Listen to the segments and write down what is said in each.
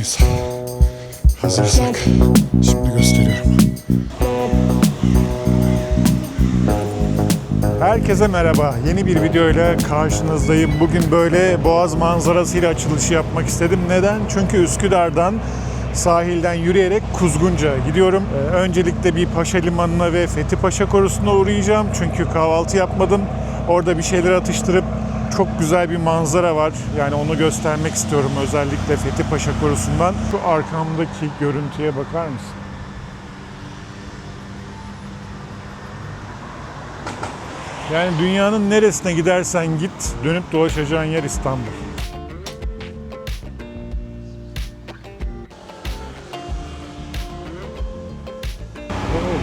mıyız? Hazırsak şimdi gösteriyorum. Herkese merhaba. Yeni bir videoyla karşınızdayım. Bugün böyle boğaz manzarasıyla açılışı yapmak istedim. Neden? Çünkü Üsküdar'dan sahilden yürüyerek Kuzgunca gidiyorum. Ee, öncelikle bir Paşa Limanı'na ve Fethi Paşa Korusu'na uğrayacağım. Çünkü kahvaltı yapmadım. Orada bir şeyler atıştırıp çok güzel bir manzara var. Yani onu göstermek istiyorum özellikle Fethi Paşa Korusu'ndan. Şu arkamdaki görüntüye bakar mısın? Yani dünyanın neresine gidersen git, dönüp dolaşacağın yer İstanbul.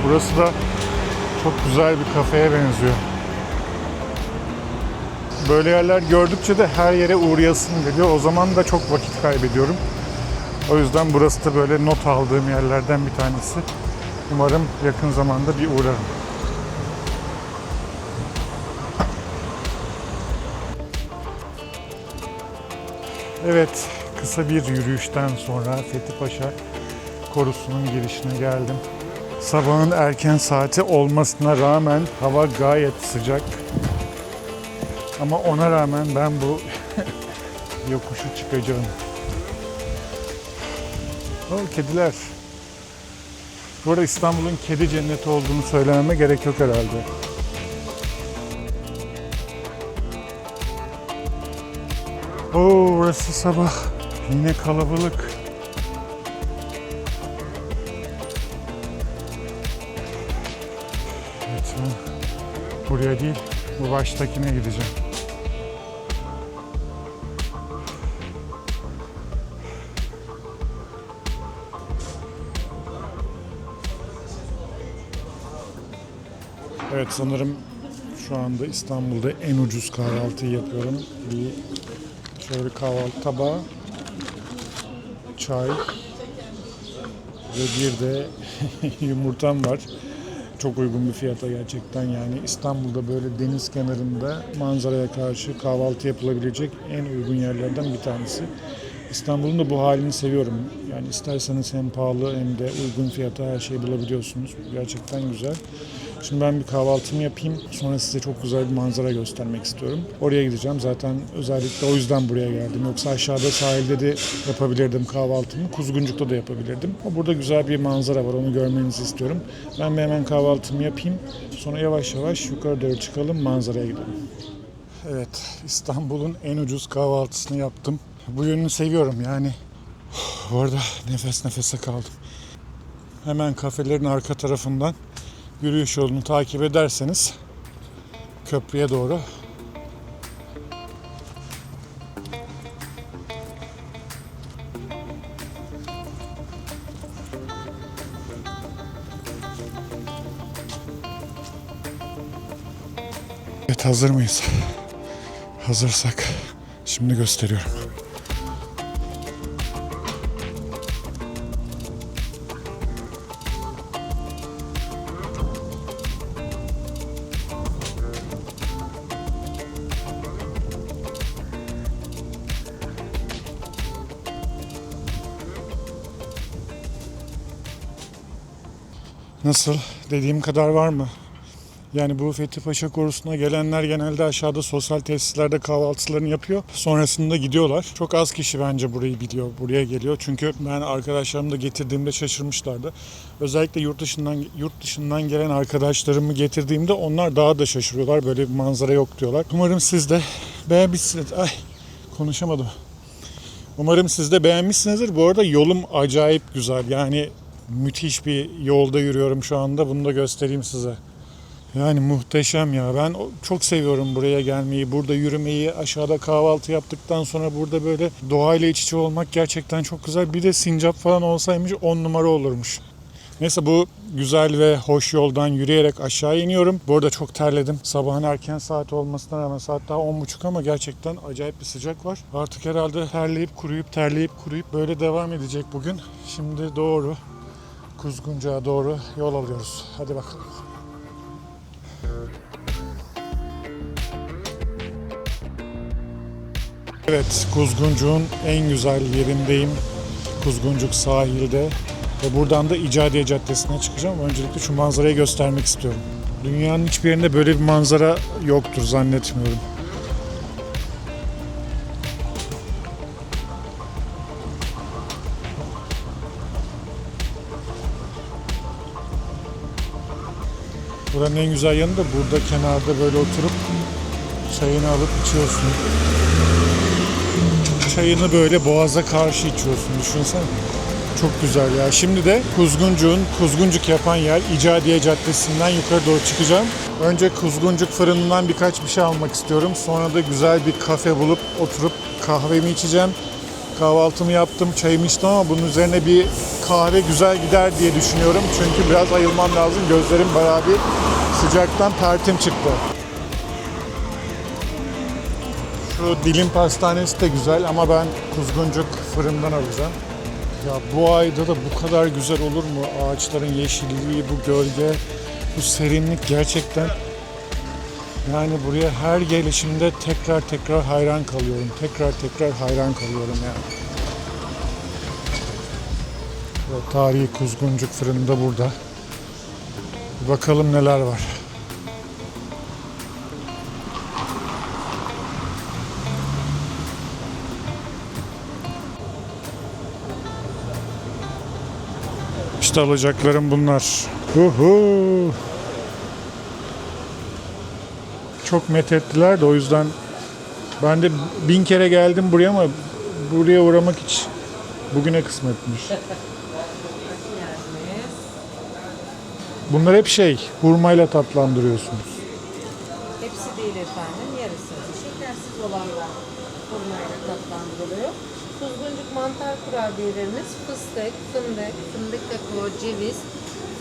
Burası da çok güzel bir kafeye benziyor. Böyle yerler gördükçe de her yere uğrayasım geliyor. O zaman da çok vakit kaybediyorum. O yüzden burası da böyle not aldığım yerlerden bir tanesi. Umarım yakın zamanda bir uğrarım. Evet, kısa bir yürüyüşten sonra Fethi Paşa Korusu'nun girişine geldim. Sabahın erken saati olmasına rağmen hava gayet sıcak. Ama ona rağmen ben bu yokuşu çıkacağım. O kediler. Bu arada İstanbul'un kedi cenneti olduğunu söylememe gerek yok herhalde. Oo, burası sabah. Yine kalabalık. Ben buraya değil, bu baştakine gideceğim. Evet sanırım şu anda İstanbul'da en ucuz kahvaltıyı yapıyorum. Bir şöyle kahvaltı tabağı, çay ve bir de yumurtam var. Çok uygun bir fiyata gerçekten yani İstanbul'da böyle deniz kenarında manzaraya karşı kahvaltı yapılabilecek en uygun yerlerden bir tanesi. İstanbul'un da bu halini seviyorum. Yani isterseniz hem pahalı hem de uygun fiyata her şeyi bulabiliyorsunuz. Gerçekten güzel. Şimdi ben bir kahvaltımı yapayım. Sonra size çok güzel bir manzara göstermek istiyorum. Oraya gideceğim. Zaten özellikle o yüzden buraya geldim. Yoksa aşağıda sahilde de yapabilirdim kahvaltımı. Kuzguncuk'ta da yapabilirdim. Ama burada güzel bir manzara var. Onu görmenizi istiyorum. Ben bir hemen kahvaltımı yapayım. Sonra yavaş yavaş yukarı doğru çıkalım. Manzaraya gidelim. Evet, İstanbul'un en ucuz kahvaltısını yaptım. Bu yönünü seviyorum yani. Bu arada nefes nefese kaldım. Hemen kafelerin arka tarafından yürüyüş yolunu takip ederseniz köprüye doğru Evet hazır mıyız? Hazırsak şimdi gösteriyorum. Nasıl? Dediğim kadar var mı? Yani bu Fethi Paşa Korusu'na gelenler genelde aşağıda sosyal tesislerde kahvaltılarını yapıyor. Sonrasında gidiyorlar. Çok az kişi bence burayı biliyor, buraya geliyor. Çünkü ben arkadaşlarımı da getirdiğimde şaşırmışlardı. Özellikle yurt dışından yurt dışından gelen arkadaşlarımı getirdiğimde onlar daha da şaşırıyorlar. Böyle bir manzara yok diyorlar. Umarım siz de beğenmişsiniz. Ay konuşamadım. Umarım siz de beğenmişsinizdir. Bu arada yolum acayip güzel. Yani müthiş bir yolda yürüyorum şu anda. Bunu da göstereyim size. Yani muhteşem ya. Ben çok seviyorum buraya gelmeyi, burada yürümeyi, aşağıda kahvaltı yaptıktan sonra burada böyle doğayla iç içe olmak gerçekten çok güzel. Bir de sincap falan olsaymış on numara olurmuş. Neyse bu güzel ve hoş yoldan yürüyerek aşağı iniyorum. Bu arada çok terledim. Sabahın erken saati olmasına rağmen saat daha 10.30 ama gerçekten acayip bir sıcak var. Artık herhalde terleyip kuruyup terleyip kuruyup böyle devam edecek bugün. Şimdi doğru Kuzguncuğa doğru yol alıyoruz. Hadi bakalım. Evet, Kuzguncuğun en güzel yerindeyim. Kuzguncuk sahilde ve buradan da İcadiye Caddesi'ne çıkacağım. Öncelikle şu manzarayı göstermek istiyorum. Dünyanın hiçbir yerinde böyle bir manzara yoktur zannetmiyorum. Buranın en güzel yanı da burada kenarda böyle oturup çayını alıp içiyorsun. Çayını böyle boğaza karşı içiyorsun. Düşünsene. Çok güzel ya. Şimdi de Kuzguncuk'un Kuzguncuk yapan yer İcadiye Caddesi'nden yukarı doğru çıkacağım. Önce Kuzguncuk fırınından birkaç bir şey almak istiyorum. Sonra da güzel bir kafe bulup oturup kahvemi içeceğim. Kahvaltımı yaptım, çayımı içtim ama bunun üzerine bir kahve güzel gider diye düşünüyorum. Çünkü biraz ayılmam lazım. Gözlerim bayağı bir sıcaktan pertim çıktı. Şu dilim pastanesi de güzel ama ben Kuzguncuk fırından alacağım. Ya bu ayda da bu kadar güzel olur mu? Ağaçların yeşilliği, bu gölge, bu serinlik gerçekten yani buraya her gelişimde tekrar tekrar hayran kalıyorum. Tekrar tekrar hayran kalıyorum yani. Ve tarihi Kuzguncuk fırını da burada. Bir bakalım neler var. İşte alacaklarım bunlar. Uhu. Çok methettiler de o yüzden ben de bin kere geldim buraya ama buraya uğramak hiç bugüne kısmetmiş. Bunlar hep şey, hurmayla tatlandırıyorsunuz. Hepsi değil efendim, yarısı. Şekersiz olanlar fırınayla tatlandırılıyor. Kuzguncuk mantar kurabiyelerimiz fıstık, fındık, fındık kakao, ceviz,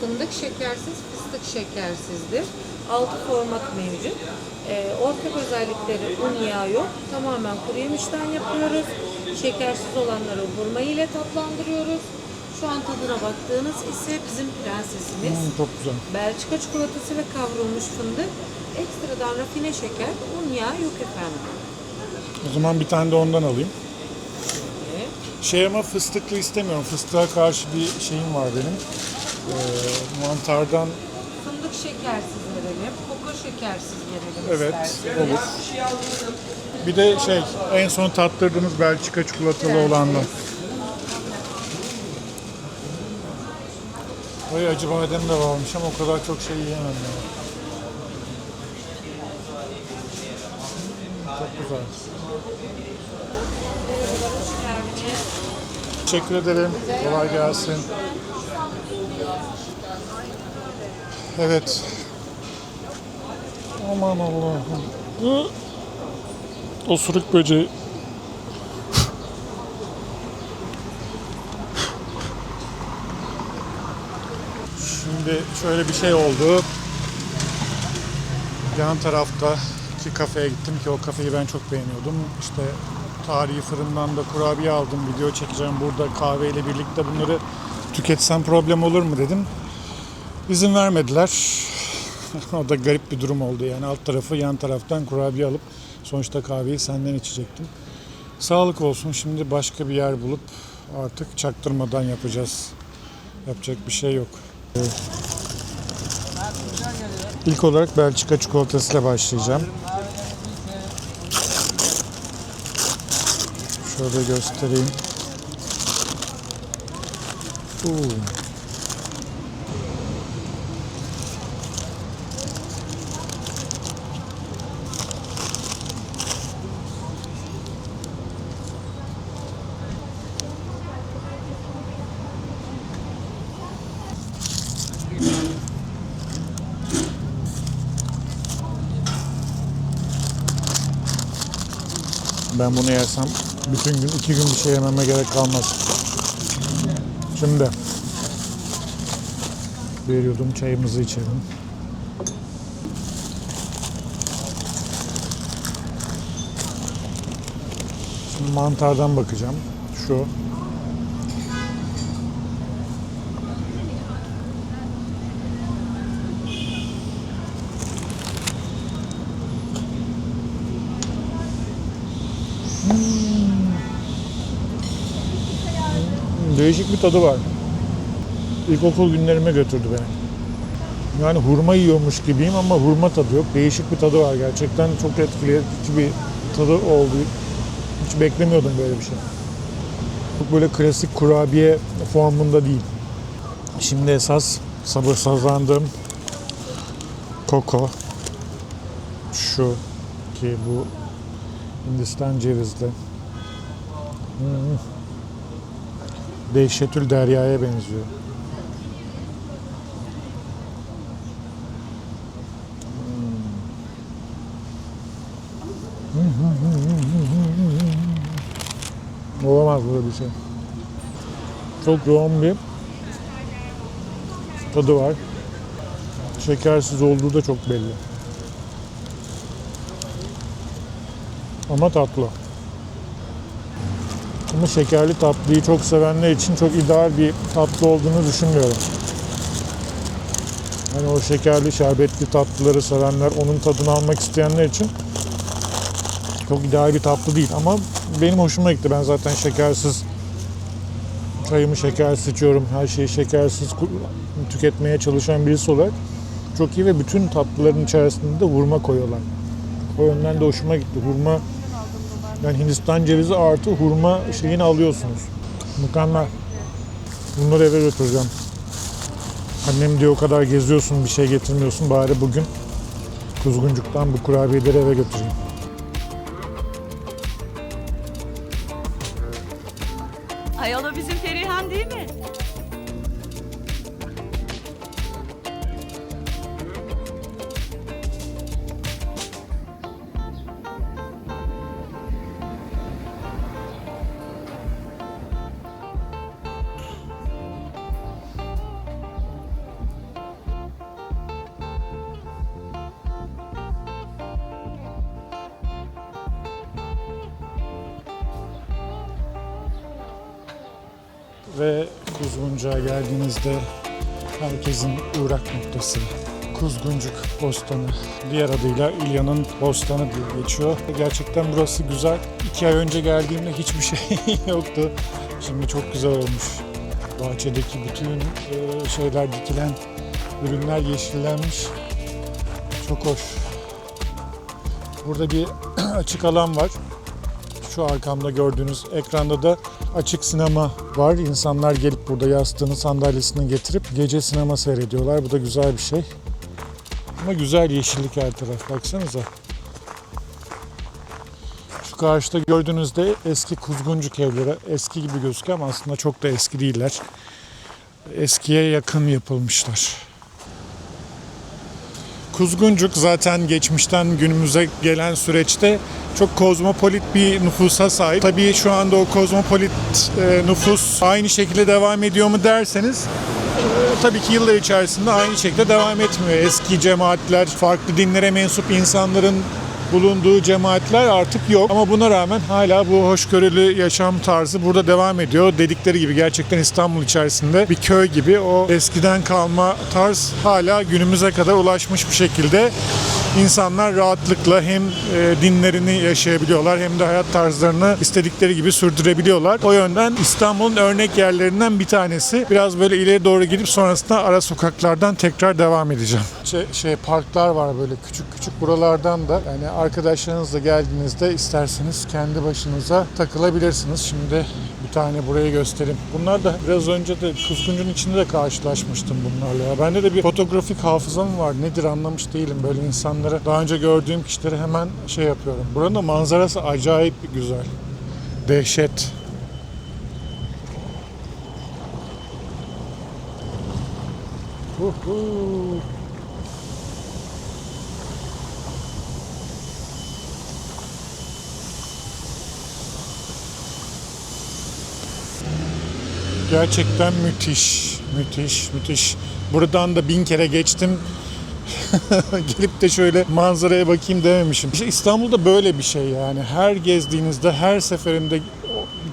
fındık şekersiz, fıstık şekersizdir. Altı format mevcut. Ee, ortak özellikleri un yağı yok. Tamamen kuru yemişten yapıyoruz. Şekersiz olanları hurma ile tatlandırıyoruz. Şu an tadına baktığınız ise bizim prensesimiz. Hmm, çok güzel. Belçika çikolatası ve kavrulmuş fındık. Ekstradan rafine şeker, un yağı yok efendim. O zaman bir tane de ondan alayım. Şey ama fıstıklı istemiyorum. Fıstığa karşı bir şeyim var benim. Ee, mantardan Fındık şekersiz verelim, şekersiz verelim evet isterseniz. olur. Bir de şey en son tattırdığınız Belçika çikolatalı olandan. Ay acı badem de varmış ama o kadar çok şey yiyemem ya. Çok güzel. Teşekkür ederim. Kolay gelsin. Evet. Aman Allah'ım. Hı. Osuruk böceği. Şimdi şöyle bir şey oldu. Yan taraftaki kafeye gittim ki o kafeyi ben çok beğeniyordum. İşte tarihi fırından da kurabiye aldım. Video çekeceğim burada kahveyle birlikte bunları tüketsem problem olur mu dedim. İzin vermediler. o da garip bir durum oldu yani alt tarafı yan taraftan kurabiye alıp sonuçta kahveyi senden içecektim. Sağlık olsun şimdi başka bir yer bulup artık çaktırmadan yapacağız. Yapacak bir şey yok. İlk olarak Belçika çikolatasıyla başlayacağım. Şöyle göstereyim. Oo. Ben bunu yersem bütün gün, iki gün bir şey yememe gerek kalmaz. Şimdi bir yudum çayımızı içelim. Şimdi mantardan bakacağım. Şu. Değişik bir tadı var. İlkokul günlerime götürdü beni. Yani hurma yiyormuş gibiyim ama hurma tadı yok. Değişik bir tadı var gerçekten. Çok etkileyici bir tadı oldu. Hiç beklemiyordum böyle bir şey. Çok böyle klasik kurabiye formunda değil. Şimdi esas sabırsızlandığım koko şu ki bu Hindistan cevizli. Hmm. Dehşetül Derya'ya benziyor. Hmm. Olamaz böyle bir şey. Çok yoğun bir tadı var. Şekersiz olduğu da çok belli. Ama tatlı. Ama şekerli tatlıyı çok sevenler için çok ideal bir tatlı olduğunu düşünmüyorum. Hani o şekerli şerbetli tatlıları sevenler, onun tadını almak isteyenler için çok ideal bir tatlı değil. Ama benim hoşuma gitti. Ben zaten şekersiz çayımı şekersiz içiyorum. Her şeyi şekersiz tüketmeye çalışan birisi olarak çok iyi ve bütün tatlıların içerisinde de hurma koyuyorlar. O yönden de hoşuma gitti. Hurma yani Hindistan cevizi artı hurma şeyini alıyorsunuz. Mükemmel. Bunları eve götüreceğim. Annem diyor o kadar geziyorsun bir şey getirmiyorsun bari bugün kuzguncuktan bu kurabiyeleri eve götüreyim. Ve Kuzguncuğa geldiğinizde herkesin uğrak noktası. Kuzguncuk Bostanı. Diğer adıyla İlya'nın Bostanı diye geçiyor. Gerçekten burası güzel. İki ay önce geldiğimde hiçbir şey yoktu. Şimdi çok güzel olmuş. Bahçedeki bütün e, şeyler dikilen ürünler yeşillenmiş. Çok hoş. Burada bir açık alan var. Şu arkamda gördüğünüz ekranda da açık sinema var. İnsanlar gelip burada yastığını, sandalyesini getirip gece sinema seyrediyorlar. Bu da güzel bir şey. Ama güzel yeşillik her taraf. Baksanıza. Şu karşıda gördüğünüzde eski kuzguncuk evleri. Eski gibi gözüküyor ama aslında çok da eski değiller. Eskiye yakın yapılmışlar. Kuzguncuk zaten geçmişten günümüze gelen süreçte çok kozmopolit bir nüfusa sahip. Tabii şu anda o kozmopolit e, nüfus aynı şekilde devam ediyor mu derseniz e, tabii ki yıllar içerisinde aynı şekilde devam etmiyor. Eski cemaatler, farklı dinlere mensup insanların bulunduğu cemaatler artık yok. Ama buna rağmen hala bu hoşgörülü yaşam tarzı burada devam ediyor. Dedikleri gibi gerçekten İstanbul içerisinde bir köy gibi o eskiden kalma tarz hala günümüze kadar ulaşmış bir şekilde insanlar rahatlıkla hem e, dinlerini yaşayabiliyorlar hem de hayat tarzlarını istedikleri gibi sürdürebiliyorlar. O yönden İstanbul'un örnek yerlerinden bir tanesi. Biraz böyle ileri doğru gidip sonrasında ara sokaklardan tekrar devam edeceğim. Şey, şey parklar var böyle küçük küçük buralardan da yani arkadaşlarınızla geldiğinizde isterseniz kendi başınıza takılabilirsiniz. Şimdi bir tane burayı göstereyim. Bunlar da biraz önce de Kuzguncun içinde de karşılaşmıştım bunlarla. ya. Bende de bir fotoğrafik hafıza mı var nedir anlamış değilim. Böyle insanları daha önce gördüğüm kişileri hemen şey yapıyorum. Buranın manzarası acayip güzel. Dehşet. Uhu. Gerçekten müthiş, müthiş, müthiş. Buradan da bin kere geçtim. Gelip de şöyle manzaraya bakayım dememişim. İşte İstanbul'da böyle bir şey yani. Her gezdiğinizde, her seferinde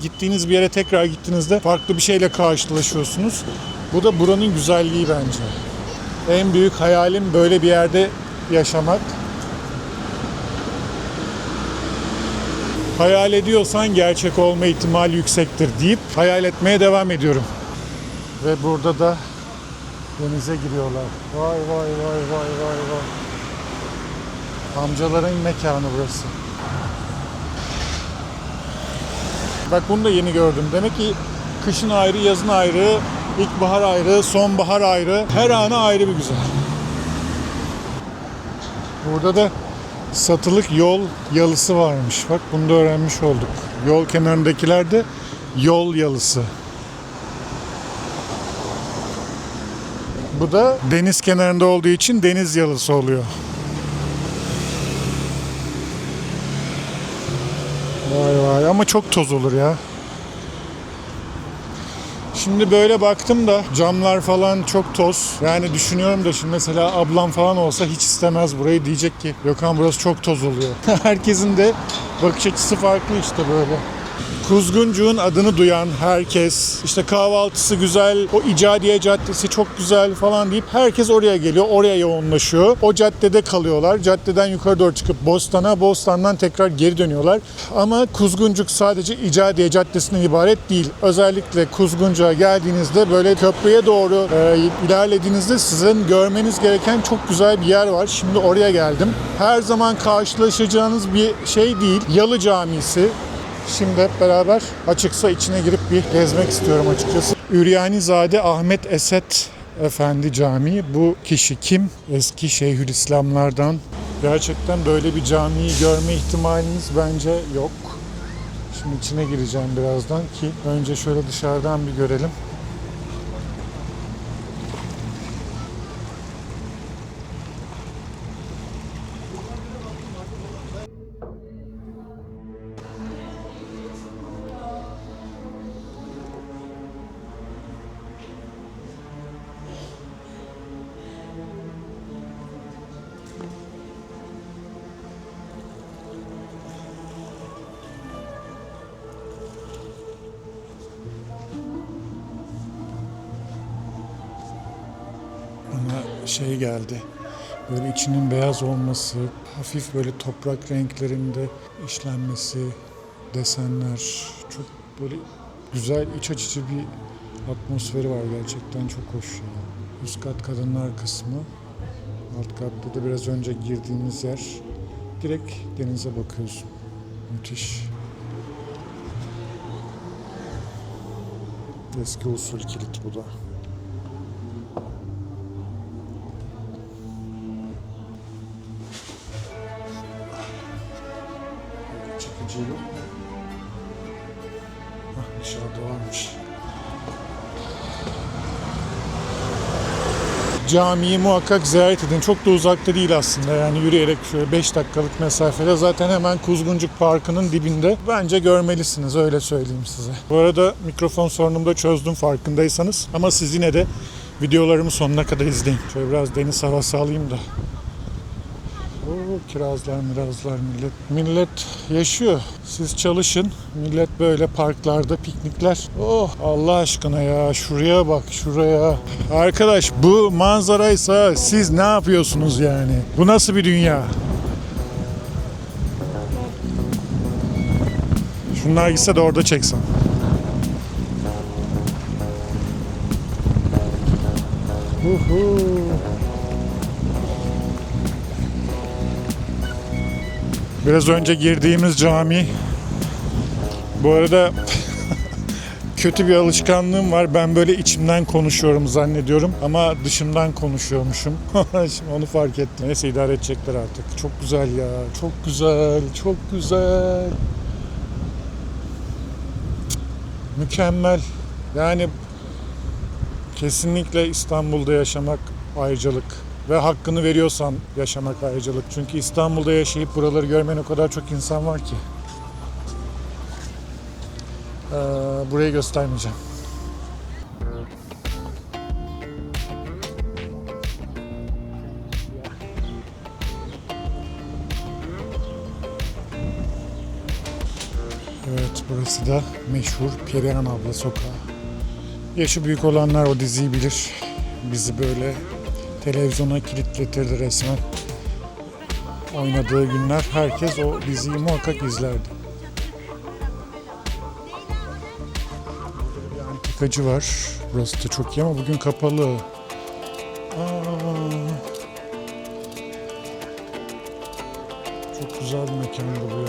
gittiğiniz bir yere tekrar gittiğinizde farklı bir şeyle karşılaşıyorsunuz. Bu da buranın güzelliği bence. En büyük hayalim böyle bir yerde yaşamak. hayal ediyorsan gerçek olma ihtimali yüksektir deyip hayal etmeye devam ediyorum. Ve burada da denize giriyorlar. Vay vay vay vay vay vay. Amcaların mekanı burası. Bak bunu da yeni gördüm. Demek ki kışın ayrı, yazın ayrı, ilkbahar ayrı, sonbahar ayrı. Her anı ayrı bir güzel. Burada da satılık yol yalısı varmış. Bak bunu da öğrenmiş olduk. Yol kenarındakiler de yol yalısı. Bu da deniz kenarında olduğu için deniz yalısı oluyor. Vay vay ama çok toz olur ya. Şimdi böyle baktım da camlar falan çok toz. Yani düşünüyorum da şimdi mesela ablam falan olsa hiç istemez burayı. Diyecek ki Gökhan burası çok toz oluyor. Herkesin de bakış açısı farklı işte böyle. Kuzguncuğun adını duyan herkes, işte kahvaltısı güzel, o İcadiye Caddesi çok güzel falan deyip herkes oraya geliyor, oraya yoğunlaşıyor. O caddede kalıyorlar. Caddeden yukarı doğru çıkıp Bostan'a, Bostan'dan tekrar geri dönüyorlar. Ama Kuzguncuk sadece İcadiye Caddesi'nden ibaret değil. Özellikle Kuzguncuk'a geldiğinizde böyle köprüye doğru e, ilerlediğinizde sizin görmeniz gereken çok güzel bir yer var. Şimdi oraya geldim. Her zaman karşılaşacağınız bir şey değil. Yalı Camisi. Şimdi hep beraber açıksa içine girip bir gezmek istiyorum açıkçası. Üryanizade Ahmet Esed Efendi Camii. Bu kişi kim? Eski Şeyhülislamlardan. Gerçekten böyle bir camiyi görme ihtimaliniz bence yok. Şimdi içine gireceğim birazdan ki önce şöyle dışarıdan bir görelim. Şey geldi. Böyle içinin beyaz olması, hafif böyle toprak renklerinde işlenmesi, desenler çok böyle güzel, iç açıcı bir atmosferi var gerçekten çok hoş. ya. Üst kat kadınlar kısmı, alt katta da biraz önce girdiğimiz yer. Direkt denize bakıyorsun. Müthiş. Eski usul kilit bu da. Hah, dışarıda varmış. Camiyi muhakkak ziyaret edin. Çok da uzakta değil aslında. Yani yürüyerek şöyle 5 dakikalık mesafede zaten hemen Kuzguncuk Parkı'nın dibinde. Bence görmelisiniz öyle söyleyeyim size. Bu arada mikrofon sorunumu da çözdüm farkındaysanız. Ama siz yine de videolarımı sonuna kadar izleyin. Şöyle biraz deniz havası alayım da. Oo, kirazlar mirazlar millet. Millet yaşıyor. Siz çalışın. Millet böyle parklarda piknikler. Oh Allah aşkına ya şuraya bak şuraya. Arkadaş bu manzaraysa siz ne yapıyorsunuz yani? Bu nasıl bir dünya? Şunlar gitse de orada çeksen. Uhu. Biraz önce girdiğimiz cami. Bu arada kötü bir alışkanlığım var. Ben böyle içimden konuşuyorum zannediyorum ama dışımdan konuşuyormuşum. Şimdi onu fark ettim. Neyse idare edecekler artık. Çok güzel ya. Çok güzel. Çok güzel. Mükemmel. Yani kesinlikle İstanbul'da yaşamak ayrıcalık ve hakkını veriyorsan yaşamak ayrıcalık. Çünkü İstanbul'da yaşayıp buraları görmeyen o kadar çok insan var ki. Ee, burayı göstermeyeceğim. Evet burası da meşhur Perihan Abla Sokağı. Yaşı büyük olanlar o diziyi bilir. Bizi böyle televizyona kilitletirdi resmen. Oynadığı günler herkes o diziyi muhakkak izlerdi. Bir antikacı var. Burası da çok iyi ama bugün kapalı. Aa. Çok güzel bir mekan bu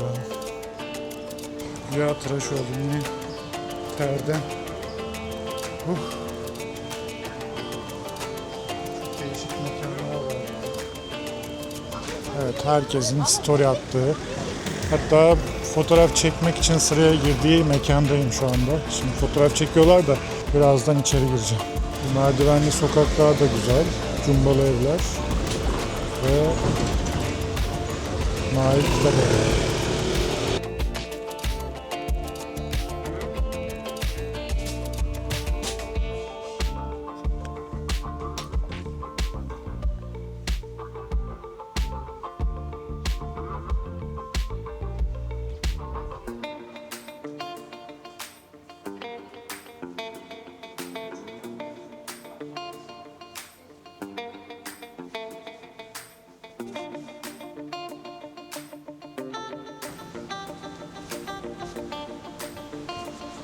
ya. Ya tıraş oldum yine. Terden. Uh. Herkesin story attığı hatta fotoğraf çekmek için sıraya girdiği mekandayım şu anda. Şimdi fotoğraf çekiyorlar da birazdan içeri gireceğim. Merdivenli sokaklar da güzel. Cumbalı evler ve Nail Kitap.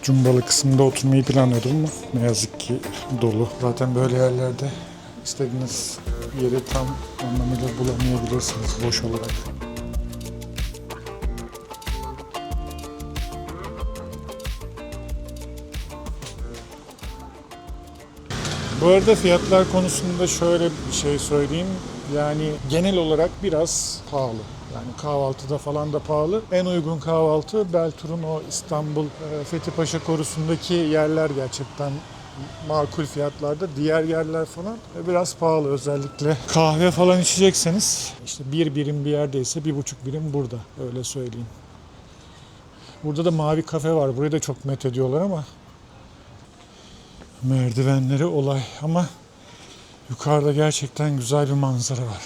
Cumbalı kısmında oturmayı planlıyordum ama ne yazık ki dolu. Zaten böyle yerlerde istediğiniz yeri tam anlamıyla bulamayabilirsiniz boş olarak. Bu arada fiyatlar konusunda şöyle bir şey söyleyeyim. Yani genel olarak biraz pahalı. Yani kahvaltıda falan da pahalı. En uygun kahvaltı Beltur'un o İstanbul e, Fethi Paşa Korusu'ndaki yerler gerçekten makul fiyatlarda. Diğer yerler falan e, biraz pahalı özellikle. Kahve falan içecekseniz işte bir birim bir yerdeyse bir buçuk birim burada. Öyle söyleyeyim. Burada da mavi kafe var. Burayı da çok met ediyorlar ama merdivenleri olay ama yukarıda gerçekten güzel bir manzara var.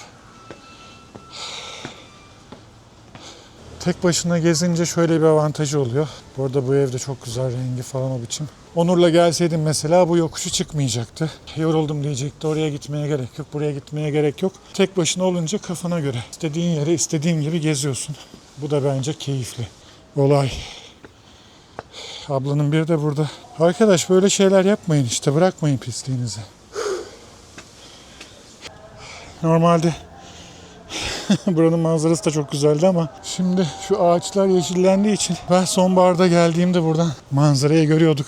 Tek başına gezince şöyle bir avantajı oluyor. Bu arada bu evde çok güzel rengi falan o biçim. Onur'la gelseydim mesela bu yokuşu çıkmayacaktı. Yoruldum diyecekti. Oraya gitmeye gerek yok, buraya gitmeye gerek yok. Tek başına olunca kafana göre. istediğin yere istediğin gibi geziyorsun. Bu da bence keyifli. Olay. Ablanın biri de burada. Arkadaş böyle şeyler yapmayın işte. Bırakmayın pisliğinizi. Normalde buranın manzarası da çok güzeldi ama şimdi şu ağaçlar yeşillendiği için ben sonbaharda geldiğimde buradan manzarayı görüyorduk.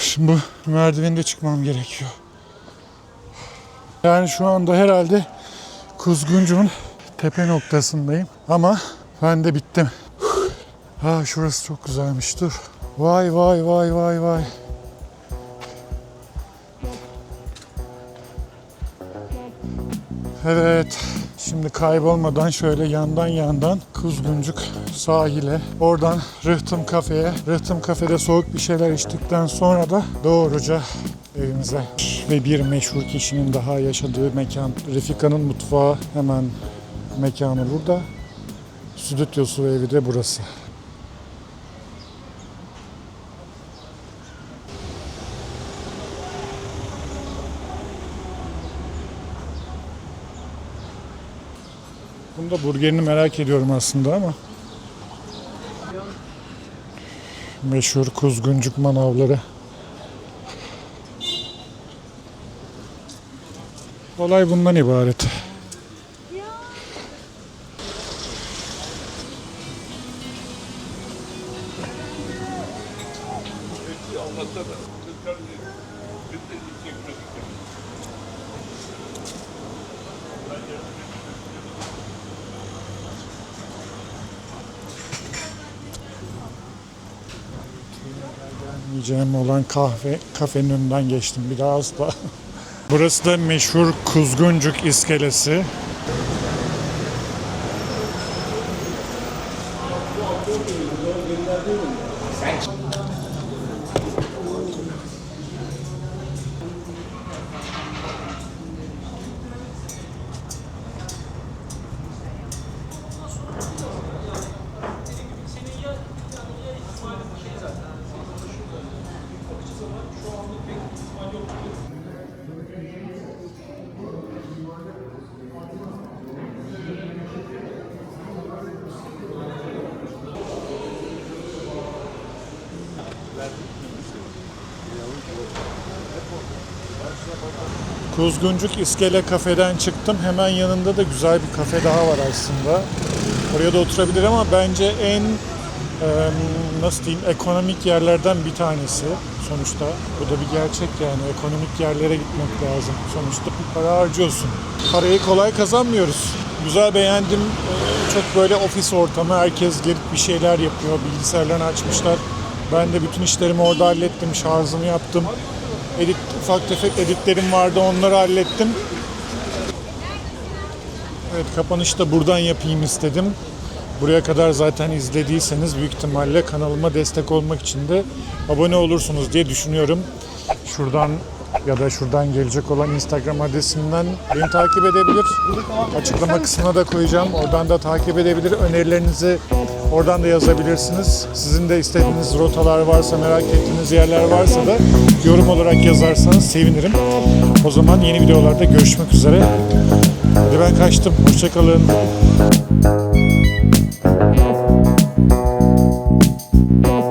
Şimdi bu merdiveni de çıkmam gerekiyor. Yani şu anda herhalde Kuzguncu'nun tepe noktasındayım ama ben de bittim. Ha şurası çok güzelmiş dur. Vay vay vay vay vay. Evet. Şimdi kaybolmadan şöyle yandan yandan Kuzguncuk sahile, oradan Rıhtım kafeye, Rıhtım kafede soğuk bir şeyler içtikten sonra da doğruca evimize. Ve bir meşhur kişinin daha yaşadığı mekan, Refika'nın mutfağı hemen mekanı burada. Stüdyosu ve evi de burası. Bunda burgerini merak ediyorum aslında ama. Meşhur kuzguncuk manavları. Olay bundan ibaret. Kahve kafenin önünden geçtim. Bir daha asla. Burası da meşhur Kuzguncuk iskelesi. Kuzguncuk İskele Kafe'den çıktım. Hemen yanında da güzel bir kafe daha var aslında. Oraya da oturabilir ama bence en e, nasıl diyeyim ekonomik yerlerden bir tanesi sonuçta. Bu da bir gerçek yani ekonomik yerlere gitmek lazım. Sonuçta bir para harcıyorsun. Parayı kolay kazanmıyoruz. Güzel beğendim. E, Çok böyle ofis ortamı. Herkes gelip bir şeyler yapıyor. Bilgisayarlarını açmışlar. Ben de bütün işlerimi orada hallettim. Şarjımı yaptım. Edit, ufak tefek editlerim vardı. Onları hallettim. Evet kapanışı da buradan yapayım istedim. Buraya kadar zaten izlediyseniz büyük ihtimalle kanalıma destek olmak için de abone olursunuz diye düşünüyorum. Şuradan ya da şuradan gelecek olan Instagram adresimden beni takip edebilir. Açıklama kısmına da koyacağım. Oradan da takip edebilir. Önerilerinizi oradan da yazabilirsiniz. Sizin de istediğiniz rotalar varsa, merak ettiğiniz yerler varsa da yorum olarak yazarsanız sevinirim. O zaman yeni videolarda görüşmek üzere. Hadi ben kaçtım. Hoşçakalın.